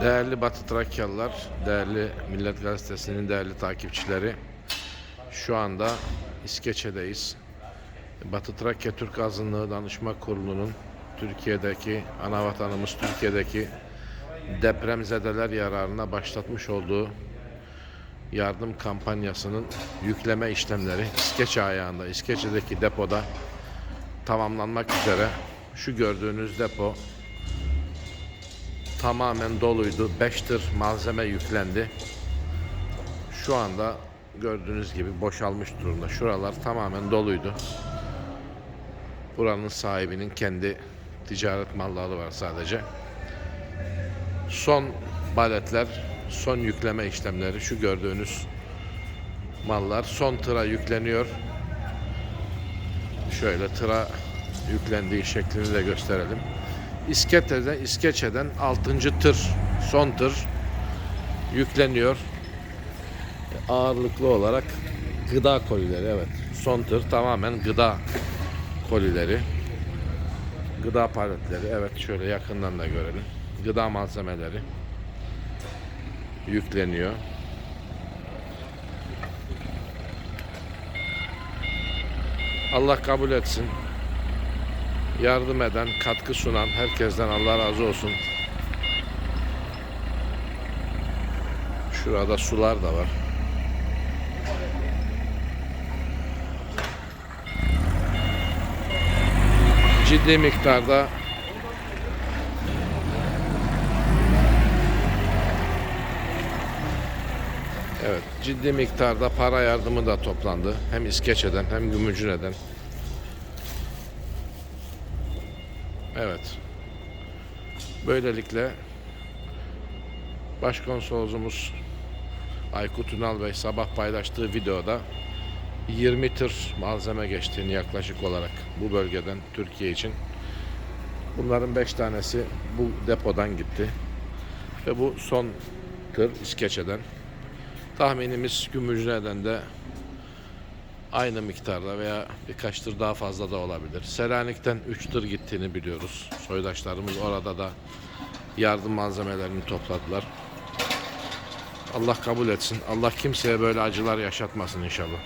Değerli Batı Trakyalılar, değerli Millet Gazetesi'nin değerli takipçileri, şu anda İskeçe'deyiz. Batı Trakya Türk Azınlığı Danışma Kurulu'nun Türkiye'deki, ana vatanımız Türkiye'deki depremzedeler yararına başlatmış olduğu yardım kampanyasının yükleme işlemleri İskeçe ayağında, İskeçe'deki depoda tamamlanmak üzere. Şu gördüğünüz depo tamamen doluydu. 5 tır malzeme yüklendi. Şu anda gördüğünüz gibi boşalmış durumda. Şuralar tamamen doluydu. Buranın sahibinin kendi ticaret malları var sadece. Son baletler, son yükleme işlemleri şu gördüğünüz mallar son tıra yükleniyor. Şöyle tıra yüklendiği şeklini de gösterelim. İskeçe'den, İskeçe'den 6. tır, son tır yükleniyor. Ağırlıklı olarak gıda kolileri evet. Son tır tamamen gıda kolileri. Gıda paletleri evet şöyle yakından da görelim. Gıda malzemeleri yükleniyor. Allah kabul etsin yardım eden, katkı sunan herkesten Allah razı olsun. Şurada sular da var. Ciddi miktarda Evet, ciddi miktarda para yardımı da toplandı. Hem İskeçe'den hem Gümüşhane'den. Evet. Böylelikle Başkonsolosumuz Aykut Ünal Bey sabah paylaştığı videoda 20 tır malzeme geçtiğini yaklaşık olarak bu bölgeden Türkiye için. Bunların 5 tanesi bu depodan gitti. Ve bu son tır İskeçe'den. Tahminimiz Gümüşhane'den de aynı miktarda veya birkaç tır daha fazla da olabilir. Selanik'ten 3 tır gittiğini biliyoruz. Soydaşlarımız orada da yardım malzemelerini topladılar. Allah kabul etsin. Allah kimseye böyle acılar yaşatmasın inşallah.